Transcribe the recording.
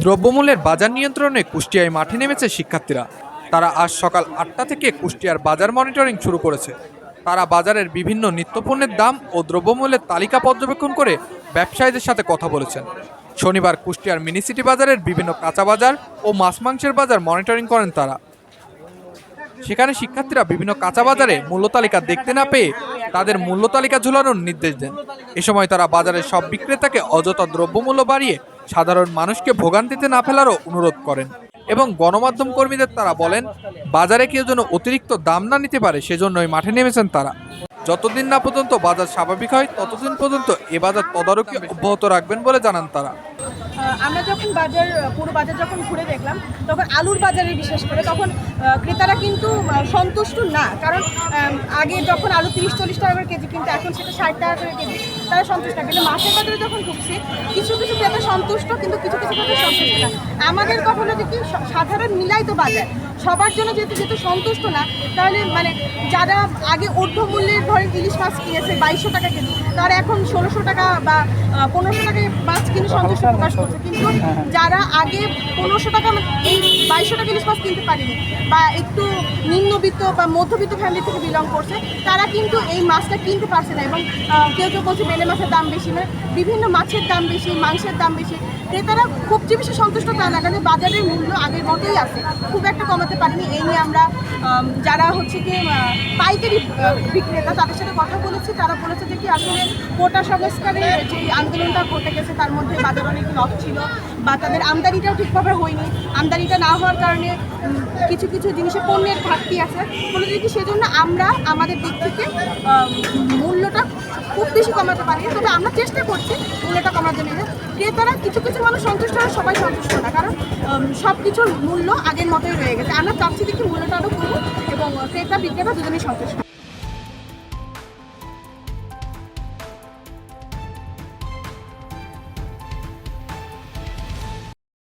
দ্রব্যমূল্যের বাজার নিয়ন্ত্রণে কুষ্টিয়ায় মাঠে নেমেছে শিক্ষার্থীরা। তারা আজ সকাল আটটা থেকে কুষ্টিয়ার বাজার মনিটরিং শুরু করেছে। তারা বাজারের বিভিন্ন নিত্যপণ্যের দাম ও দ্রব্যমূল্যের তালিকা পর্যবেক্ষণ করে ব্যবসায়ীদের সাথে কথা বলেছেন। শনিবার কুষ্টিয়ার মিনি সিটি বাজারের বিভিন্ন কাঁচা বাজার ও মাছ মাংসের বাজার মনিটরিং করেন তারা। সেখানে শিক্ষার্থীরা বিভিন্ন কাঁচা বাজারে মূল্য তালিকা দেখতে না পেয়ে তাদের মূল্য তালিকা ঝুলানোর নির্দেশ দেন। এ সময় তারা বাজারের সব বিক্রেতাকে অযথা দ্রব্যমূল্য বাড়িয়ে সাধারণ মানুষকে ভোগান্তিতে না ফেলারও অনুরোধ করেন এবং গণমাধ্যম কর্মীদের তারা বলেন, বাজারে কেউ যেন অতিরিক্ত দাম না নিতে পারে, সেজন্যই মাঠে নেমেছেন তারা। যতদিন না পর্যন্ত বাজার স্বাভাবিক হয়, ততদিন পর্যন্ত এ বাজার তদারকি অব্যাহত রাখবেন বলে জানান তারা। আমরা যখন বাজার, পুরো বাজার যখন ঘুরে দেখলাম, তখন আলুর বাজারে বিশেষ করে, তখন ক্রেতারা কিন্তু সন্তুষ্ট না। কারণ আগে যখন আলু তিরিশ, চল্লিশ টাকা করে কেজি কিন্তু, এখন সেটা ষাট টাকা করে কেজি, তারা সন্তুষ্ট না। কিন্তু মাছের বাজারে যখন ঢুকছে, কিছু কিছু ক্রেতা সন্তুষ্ট, কিন্তু কিছু কিছু ক্রেতা সন্তুষ্ট না। আমাদের কথা হলো যে কি সাধারণ মিলাই তো বাজার সবার জন্য যেহেতু যেহেতু সন্তুষ্ট না তাহলে মানে যারা আগে ঊর্ধ্বমূল্যের ধরেন ইলিশ মাছ কিনেছে বাইশশো টাকা কেজি তারা এখন ষোলোশো টাকা বা পনেরোশো টাকায় মাছ কিনে সন্তুষ্ট প্রকাশ করছে। কিন্তু যারা আগে পনেরোশো টাকা এই বাইশশো টাকা ইলিশ মাছ কিনতে পারেনি বা একটু নিম্নবিত্ত বা মধ্যবিত্ত ফ্যামিলি থেকে বিলং করছে তারা কিন্তু এই মাছটা কিনতে পারছে না। এবং কেউ কেউ বলছে বেলে মাছের দাম বেশি মানে বিভিন্ন মাছের দাম বেশি মাংসের দাম বেশি। ক্রেতারা খুব যে বেশি সন্তুষ্ট তা কারণ বাজারের মূল্য আগের মতোই আছে। খুব একটা কমাতে পারিনি। এই নিয়ে আমরা যারা হচ্ছে কি পাইকারি বিক্রেতা, তাদের সাথে কথা বলেছি। তারা বলেছে যে কি, আসলে কোটা সংস্কারের যে আন্দোলনটা ঘটে গেছে, তার মধ্যে বাজার অনেক লস ছিল বা তাদের আমদানিটাও ঠিকভাবে হয়নি। আমদানিটা না হওয়ার কারণে কিছু কিছু জিনিসে পণ্যের ঘাটতি আছে। বলে যদি সেজন্য আমরা আমাদের দিক থেকে মূল্যটা বেশি কমাতে পারি, তবে আমরা চেষ্টা করছি মূল্যটা কমার জন্য। ক্রেতারা কিছু কিছু মানুষ সন্তুষ্ট হয়, সবাই সন্তুষ্ট না, কারণ সব কিছুর মূল্য আগের মতোই রয়ে গেছে। আমরা চাচ্ছি দেখি মূল্যটা আরও করব এবং ক্রেতা বিক্রেতা দুজনেই সন্তুষ্ট।